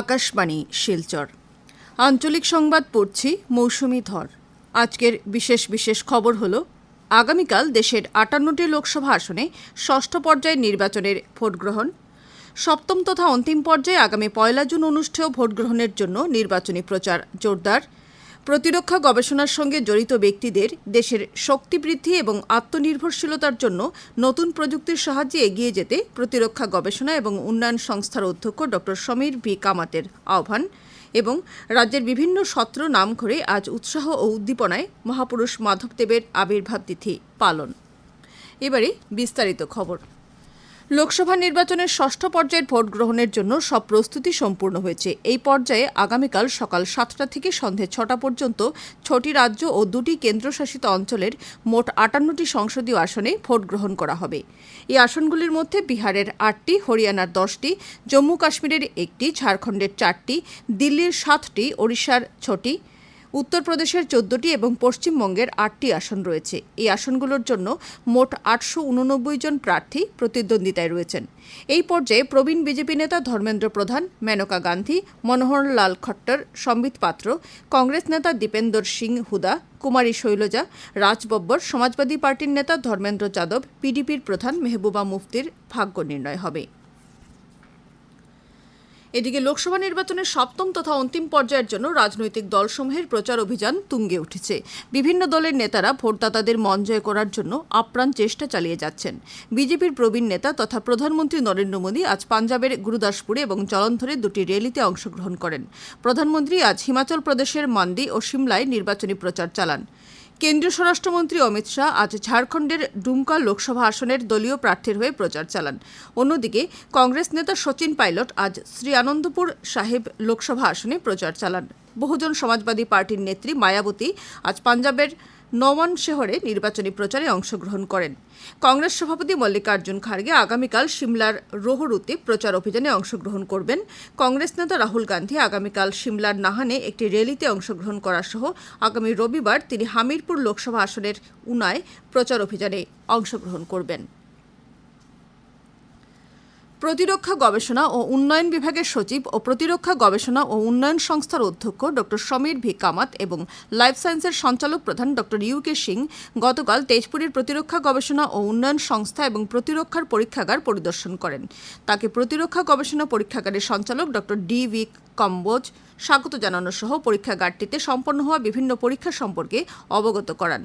আকাশবাণী, শিলচর। আঞ্চলিক সংবাদ পড়ছি মৌসুমি ধর। আজকের বিশেষ বিশেষ খবর হল, আগামীকাল দেশের আটান্নটি লোকসভা আসনে ষষ্ঠ পর্যায়ের নির্বাচনের ভোটগ্রহণ সপ্তম তথা অন্তিম পর্যায়ে আগামী পয়লা জুন অনুষ্ঠেয় ভোটগ্রহণের জন্য নির্বাচনী প্রচার জোরদার। প্রতিরক্ষা গবেষণার সঙ্গে জড়িত ব্যক্তিদের দেশের শক্তি বৃদ্ধি এবং আত্মনির্ভরশীলতার জন্য নতুন প্রযুক্তির সাহায্যে এগিয়ে যেতে প্রতিরক্ষা গবেষণা এবং উন্নয়ন সংস্থার অধ্যক্ষ ড. সমীর ভি. কামাতের আহ্বান এবং রাজ্যের বিভিন্ন সত্র নাম করে আজ উৎসাহ ও উদ্দীপনায় মহাপুরুষ মাধবদেবের আবির্ভাব তিথি পালন। এবারে বিস্তারিত খবর। লোকসভা নির্বাচনের ষষ্ঠ পর্যায়ের ভোট গ্রহণের জন্য সব প্রস্তুতি সম্পূর্ণ হয়েছে। এই পর্যায়ে আগামীকাল সকাল সাতটা থেকে সন্ধে ছটা পর্যন্ত ছটি রাজ্য ও দুটি কেন্দ্রশাসিত অঞ্চলের মোট আটান্নটি সংসদীয় আসনে ভোট গ্রহণ করা হবে। এই আসনগুলির মধ্যে বিহারের আটটি, হরিয়ানার দশটি, জম্মু কাশ্মীরের একটি, ঝাড়খণ্ডের চারটি, দিল্লির সাতটি, ওড়িশার ছটি উত্তরপ্রদেশের চোদ্দটি এবং পশ্চিমবঙ্গের আটটি আসন রয়েছে। এই আসনগুলোর জন্য মোট আটশো উননব্বই জন প্রার্থী প্রতিদ্বন্দ্বিতায় রয়েছেন। এই পর্যায়ে প্রবীণ বিজেপি নেতা ধর্মেন্দ্র প্রধান, মেনকা গান্ধী মনোহর লাল খট্টর, সম্বিত পাত্র, কংগ্রেস নেতা দীপেন্দর সিং হুদা, কুমারী শৈলজা, রাজ বব্বর, সমাজবাদী পার্টির নেতা ধর্মেন্দ্র যাদব, পিডিপির প্রধান মেহবুবা মুফতির ভাগ্য নির্ণয় হবে। এদিকে লোকসভা নির্বাচনের সপ্তম তথা অন্তিম পর্যায়ের জন্য রাজনৈতিক দলসমূহের প্রচার অভিযান তুঙ্গে উঠেছে। বিভিন্ন দলের নেতারা ভোটদাতাদের মন জয় করার জন্য আপ্রাণ চেষ্টা চালিয়ে যাচ্ছেন। বিজেপির প্রবীণ নেতা তথা প্রধানমন্ত্রী নরেন্দ্র মোদী আজ পাঞ্জাবের গুরুদাসপুরে এবং জলন্ধরে দুটি র্যালিতে অংশগ্রহণ করেন। প্রধানমন্ত্রী আজ হিমাচল প্রদেশের মান্দি ও সিমলায় নির্বাচনী প্রচার চালান। কেন্দ্রীয় স্বরাষ্ট্রমন্ত্রী অমিত শাহ আজ ঝাড়খণ্ডের ডুমকা লোকসভা আসনের দলীয় প্রার্থীর হয়ে প্রচার চালান। অন্যদিকে কংগ্রেস নেতা সচিন পাইলট আজ শ্রী আনন্দপুর সাহেব লোকসভা আসনে প্রচার চালান। বহুজন সমাজবাদী পার্টির নেত্রী, মায়াবতী, আজ পাঞ্জাবের নওয়ান শহরে নির্বাচনী প্রচারে অংশগ্রহণ করেন। কংগ্রেস সভাপতি মল্লিকার্জুন খার্গে আগামীকাল সিমলার রোহরুতে প্রচার অভিযানে অংশগ্রহণ করবেন। কংগ্রেস নেতা রাহুল গান্ধী আগামীকাল সিমলার নাহানে একটি র্যালিতে অংশগ্রহণ করা সহ আগামী রবিবার তিনি হামিরপুর লোকসভা আসনের উনায় প্রচার অভিযানে অংশগ্রহণ করবেন। প্রতিরক্ষা গবেষণা ও উন্নয়ন বিভাগের সচিব ও প্রতিরক্ষা গবেষণা ও উন্নয়ন সংস্থার অধ্যক্ষ ড সমীর ভি কামাত এবং লাইফ সায়েন্সের সঞ্চালক প্রধান ড ইউকে সিং গতকাল তেজপুরের প্রতিরক্ষা গবেষণা ও উন্নয়ন সংস্থা এবং প্রতিরক্ষার পরীক্ষাগার পরিদর্শন করেন। তাকে প্রতিরক্ষা গবেষণা পরীক্ষাগারের সঞ্চালক ড ডি ভি কম্বোজ স্বাগত জানানো সহ পরীক্ষাগারটিতে সম্পন্ন হওয়া বিভিন্ন পরীক্ষা সম্পর্কে অবগত করান।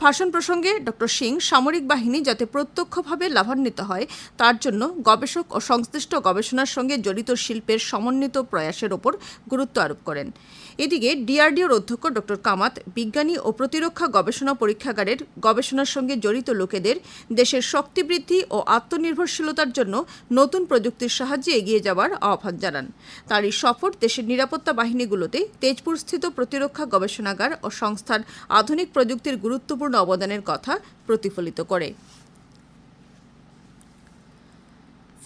ভাষণ প্রসঙ্গে ড. সিং সামরিক বাহিনী যাতে প্রত্যক্ষভাবে লাভান্বিত হয়, তার জন্য গবেষক ও সংশ্লিষ্ট গবেষণার সঙ্গে জড়িত শিল্পের সমন্বিত প্রয়াসের ওপর গুরুত্ব আরোপ করেন। এদিকে ডিআরডিওর অধ্যক্ষ ড কামাত বিজ্ঞানী ও প্রতিরক্ষা গবেষণা পরীক্ষাগারের গবেষণার সঙ্গে জড়িত লোকেদের দেশের শক্তি বৃদ্ধি ও আত্মনির্ভরশীলতার জন্য নতুন প্রযুক্তির সাহায্যে এগিয়ে যাওয়ার আহ্বান জানান। তার এই সফর দেশের নিরাপত্তা বাহিনীগুলোতে তেজপুরস্থিত প্রতিরক্ষা গবেষণাগার ও সংস্থার আধুনিক প্রযুক্তির গুরুত্বপূর্ণ অবদানের কথা প্রতিফলিত করে।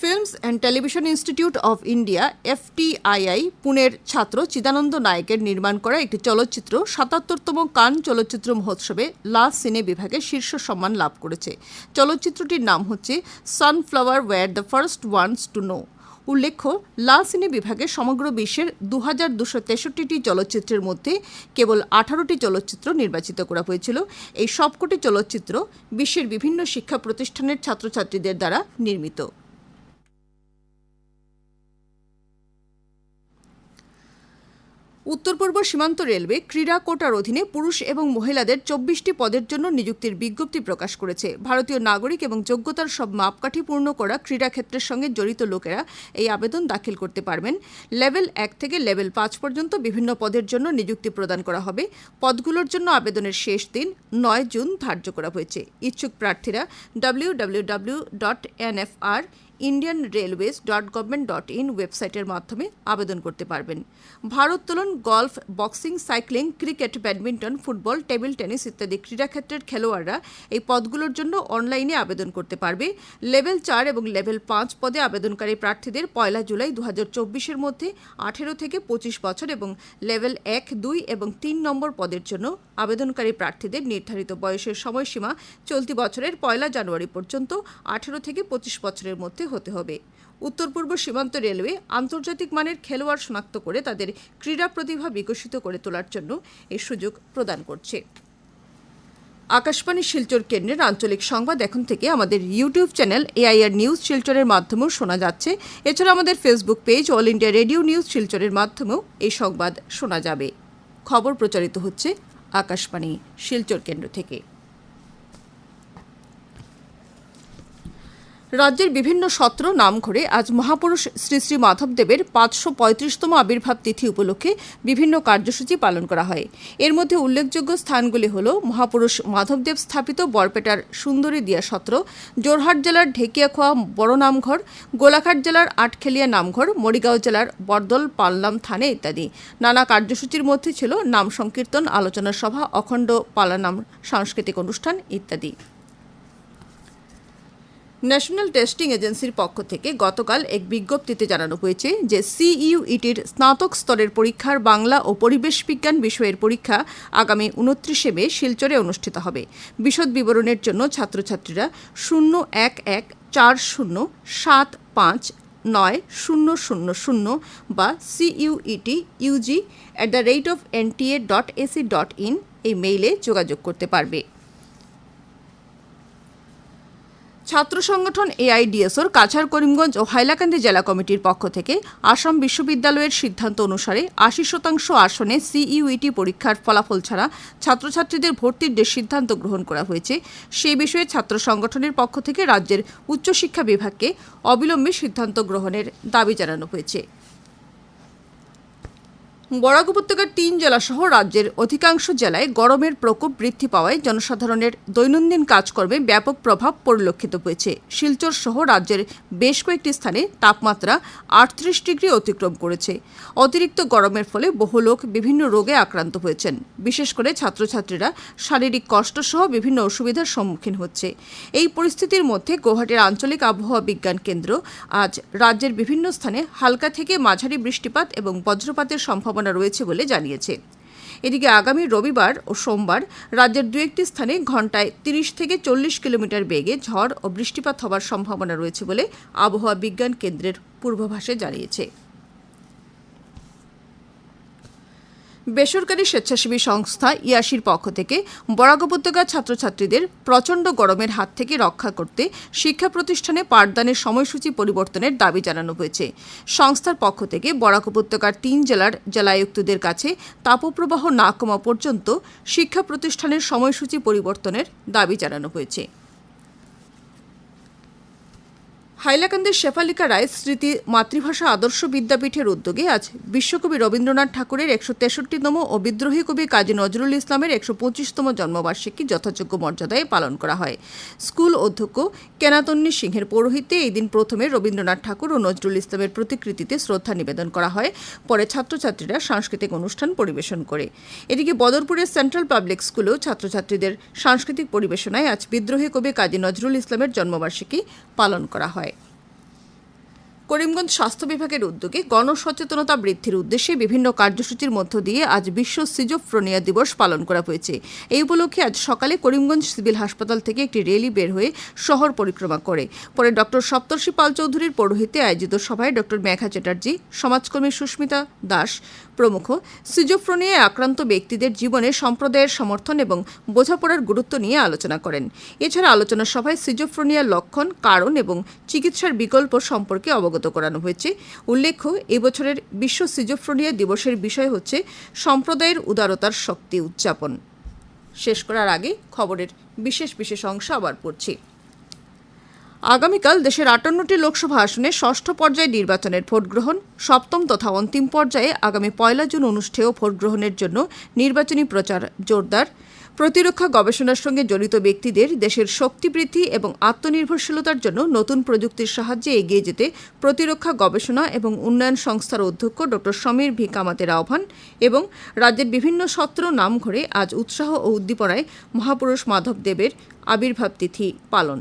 Films and television institute of India, FTII, পুনের ছাত্র চিদানন্দ নায়কের নির্মাণ করা একটি চলচ্চিত্র, সাতাত্তরতম কান চলচ্চিত্র মহোৎসবে লা সিনে বিভাগে শীর্ষ সম্মান লাভ করেছে। চলচ্চিত্রটির নাম হচ্ছে sunflower were the first ones to know. উল্লেখ্য, লা সিনে বিভাগে সমগ্র বিশ্বের দু হাজার দুশো তেষট্টিটি চলচ্চিত্রের মধ্যে কেবল আঠারোটি চলচ্চিত্র নির্বাচিত করা হয়েছিল। এই সবকটি চলচ্চিত্র বিশ্বের বিভিন্ন শিক্ষা প্রতিষ্ঠানের ছাত্রছাত্রীদের দ্বারা নির্মিত। উত্তর পূর্ব সীমান্ত রেলওয়ে ক্রীড়া কোটার অধীনে পুরুষ এবং মহিলাদের চব্বিশটি পদের জন্য নিযুক্তির বিজ্ঞপ্তি প্রকাশ করেছে। ভারতীয় নাগরিক এবং যোগ্যতার সব মাপকাঠি পূর্ণ করা ক্রীড়া ক্ষেত্রের সঙ্গে জড়িত লোকেরা এই আবেদন দাখিল করতে পারবেন। লেভেল এক থেকে লেভেল পাঁচ পর্যন্ত বিভিন্ন পদের জন্য নিযুক্তি প্রদান করা হবে। পদগুলোর জন্য আবেদনের শেষ দিন নয় জুন ধার্য করা হয়েছে। ইচ্ছুক প্রার্থীরা W W W dot NFR Indian railways dot government dot in ওয়েবসাইটের মাধ্যমে আবেদন করতে পারবেন। ভারোত্তোলন golf, boxing, cycling, cricket, badminton, football, table tennis ইত্যাদি ক্রীড়াক্ষেত্রের খেলোয়াড়রা এই পদগুলোর জন্য অনলাইনে আবেদন করতে পারবে। লেভেল চার এবং লেভেল পাঁচ পদে আবেদনকারী প্রার্থীদের পয়লা জুলাই দু হাজার চব্বিশের মধ্যে আঠেরো থেকে পঁচিশ বছর এবং লেভেল এক, দুই এবং তিন নম্বর পদের জন্য আবেদনকারী প্রার্থীদের নির্ধারিত বয়সের সময়সীমা চলতি বছরের পয়লা জানুয়ারি পর্যন্ত আঠেরো থেকে পঁচিশ বছরের মধ্যে হতে হবে। উত্তর পূর্ব সীমান্ত রেলওয়ে আন্তর্জাতিক মানের খেলোয়াড় শনাক্ত করে তাদের ক্রীড়া প্রতিভা বিকশিত করে তোলার জন্য এই সুযোগ প্রদান করছে। আকাশবাণী শিলচর কেন্দ্রের আঞ্চলিক সংবাদ এখন থেকে আমাদের ইউটিউব চ্যানেল এআইআর নিউজ শিলচরের মাধ্যমেও শোনা যাচ্ছে। এছাড়া আমাদের Facebook page All India Radio News শিলচরের মাধ্যমেও এই সংবাদ শোনা যাবে। খবর প্রচারিত হচ্ছে আকাশবাণী শিলচর কেন্দ্র থেকে। রাজ্যের বিভিন্ন সত্র নাম করে আজ মহাপুরুষ শ্রী শ্রী মাধবদেবের পাঁচশো পঁয়ত্রিশতম আবির্ভাব তিথি উপলক্ষে বিভিন্ন কার্যসূচি পালন করা হয়। এর মধ্যে উল্লেখযোগ্য স্থানগুলি হল মহাপুরুষ মাধবদেব স্থাপিত বরপেটার সুন্দরী দিয়া সত্র, জোরহাট জেলার ঢেকিয়াখোয়া বড় নামঘর, গোলাঘাট জেলার আটখেলিয়া নামঘর, মরিগাঁও জেলার বরদল পালনাম থানে ইত্যাদি। নানা কার্যসূচির মধ্যে ছিল নাম সংকীর্তন, আলোচনা সভা, অখণ্ড পালানাম, সাংস্কৃতিক অনুষ্ঠান ইত্যাদি। ন্যাশনাল টেস্টিং এজেন্সির পক্ষ থেকে গতকাল এক বিজ্ঞপ্তিতে জানানো হয়েছে যে সিইউইটির স্নাতক স্তরের পরীক্ষার বাংলা ও পরিবেশ বিজ্ঞান বিষয়ের পরীক্ষা আগামী উনত্রিশে মে শিলচরে অনুষ্ঠিত হবে। বিশদ বিবরণের জন্য ছাত্রছাত্রীরা শূন্য এক এক চার শূন্য সাত পাঁচ নয় শূন্য শূন্য শূন্য বা CUET UG at the rate of NTA dot AC dot in এই মেইলে যোগাযোগ করতে পারবে। ছাত্র সংগঠন এআইডিএসওর কাছাড় করিমগঞ্জ ও হাইলাকান্দি জেলা কমিটির পক্ষ থেকে আসাম বিশ্ববিদ্যালয়ের সিদ্ধান্ত অনুসারে আশি শতাংশ আসনে সিইউইটি পরীক্ষার ফলাফল ছাড়া ছাত্রছাত্রীদের ভর্তির যে সিদ্ধান্ত গ্রহণ করা হয়েছে, সে বিষয়ে ছাত্র সংগঠনের পক্ষ থেকে রাজ্যের উচ্চশিক্ষা বিভাগকে অবিলম্বে সিদ্ধান্ত গ্রহণের দাবি জানানো হয়েছে। বরাক উপত্যকার তিন জেলাসহ রাজ্যের অধিকাংশ জেলায় গরমের প্রকোপ বৃদ্ধি পাওয়ায় জনসাধারণের দৈনন্দিন কাজকর্মে ব্যাপক প্রভাব পরিলক্ষিত হয়েছে। শিলচর সহ রাজ্যের বেশ কয়েকটি স্থানে তাপমাত্রা আটত্রিশ ডিগ্রি অতিক্রম করেছে। অতিরিক্ত গরমের ফলে বহু লোক বিভিন্ন রোগে আক্রান্ত হয়েছেন। বিশেষ করে ছাত্রছাত্রীরা শারীরিক কষ্টসহ বিভিন্ন অসুবিধার সম্মুখীন হচ্ছে। এই পরিস্থিতির মধ্যে গৌহাটির আঞ্চলিক আবহাওয়া বিজ্ঞান কেন্দ্র আজ রাজ্যের বিভিন্ন স্থানে হালকা থেকে মাঝারি বৃষ্টিপাত এবং বজ্রপাতের সম্ভাবনা রয়েছে বলে জানিয়েছে। এদিকে আগামী রবিবার ও সোমবার রাজ্যের দু একটি স্থানে ঘন্টায় তিরিশ থেকে চল্লিশ কিলোমিটার বেগে ঝড় ও বৃষ্টিপাত হওয়ার সম্ভাবনা রয়েছে বলে আবহাওয়া বিজ্ঞান কেন্দ্রের পূর্বাভাসে জানিয়েছে। বেসরকারি স্বেচ্ছাসেবী সংস্থা ইয়াসির পক্ষ থেকে বরাক উপত্যকার ছাত্রছাত্রীদের প্রচণ্ড গরমের হাত থেকে রক্ষা করতে শিক্ষা প্রতিষ্ঠানে পাঠদানের সময়সূচি পরিবর্তনের দাবি জানানো হয়েছে। সংস্থার পক্ষ থেকে বরাক উপত্যকার তিন জেলার জেলায়ুক্তদের কাছে তাপপ্রবাহ না কমা পর্যন্ত শিক্ষা প্রতিষ্ঠানের সময়সূচি পরিবর্তনের দাবি জানানো হয়েছে। হাইলাকান্দির শেফালিকা রায় স্মৃতি মাতৃভাষা আদর্শ বিদ্যাপীঠের উদ্যোগে আজ বিশ্বকবি রবীন্দ্রনাথ ঠাকুরের একশো তেষট্টিতম ও বিদ্রোহী কবি কাজী নজরুল ইসলামের একশো পঁচিশতম জন্মবার্ষিকী যথাযোগ্য মর্যাদায় পালন করা হয়। স্কুল অধ্যক্ষ কেনাতন্নি সিংহের পৌরোহিত্যে এই দিন প্রথমে রবীন্দ্রনাথ ঠাকুর ও নজরুল ইসলামের প্রতিকৃতিতে শ্রদ্ধা নিবেদন করা হয়। পরে ছাত্রছাত্রীরা সাংস্কৃতিক অনুষ্ঠান পরিবেশন করে। এদিকে বদরপুরের সেন্ট্রাল পাবলিক স্কুলেও ছাত্রছাত্রীদের সাংস্কৃতিক পরিবেশনায় আজ বিদ্রোহী কবি কাজী নজরুল ইসলামের জন্মবার্ষিকী পালন করা হয়। করিমগঞ্জ স্বাস্থ্য বিভাগের উদ্যোগে গণসচেতনতা বৃদ্ধির উদ্দেশ্যে বিভিন্ন কার্যসূচির মধ্য দিয়ে আজ বিশ্ব সিজোফ্রোনিয়া দিবস পালন করা হয়েছে। এই উপলক্ষে আজ সকালে করিমগঞ্জ সিভিল হাসপাতাল থেকে একটি র্যালি বের হয়ে শহর পরিক্রমা করে। পরে ডক্টর সপ্তর্ষি পাল চৌধুরীর পৌরোহিত্যে আয়োজিত সভায় ডক্টর মেঘা চ্যাটার্জি, সমাজকর্মী সুস্মিতা দাস প্রমুখ সিজোফ্রোনিয়ায় আক্রান্ত ব্যক্তিদের জীবনে সম্প্রদায়ের সমর্থন এবং বোঝাপড়ার গুরুত্ব নিয়ে আলোচনা করেন। এছাড়া আলোচনা সভায় সিজোফ্রোনিয়ার লক্ষণ, কারণ এবং চিকিৎসার বিকল্প সম্পর্কে অবগত করানো হয়েছে। উল্লেখ্য, এবছরের বিশ্ব সিজোফ্রোনিয়া দিবসের বিষয় হচ্ছে সম্প্রদায়ের উদারতার শক্তি উদযাপন। শেষ করার আগে খবরের বিশেষ বিশেষ অংশ আবার পড়ছি। আগামীকাল দেশের আটান্নটি লোকসভা আসনে ষষ্ঠ পর্যায়ে নির্বাচনের ভোট গ্রহণ, সপ্তম তথা অন্তিম পর্যায়ে আগামী পয়লা জুন অনুষ্ঠেয় ভোট গ্রহণের জন্য নির্বাচনী প্রচার জোরদার। প্রতিরক্ষা গবেষণার সঙ্গে জড়িত ব্যক্তিদের দেশের শক্তি বৃদ্ধি এবং আত্মনির্ভরশীলতার জন্য নতুন প্রযুক্তির সাহায্যে এগিয়ে যেতে প্রতিরক্ষা গবেষণা এবং উন্নয়ন সংস্থার অধ্যক্ষ ড সমীর ভি কামাতের আহ্বান এবং রাজ্যের বিভিন্ন সত্র নাম ঘরে আজ উৎসাহ ও উদ্দীপনায় মহাপুরুষ মাধব দেবের আবির্ভাব তিথি পালন।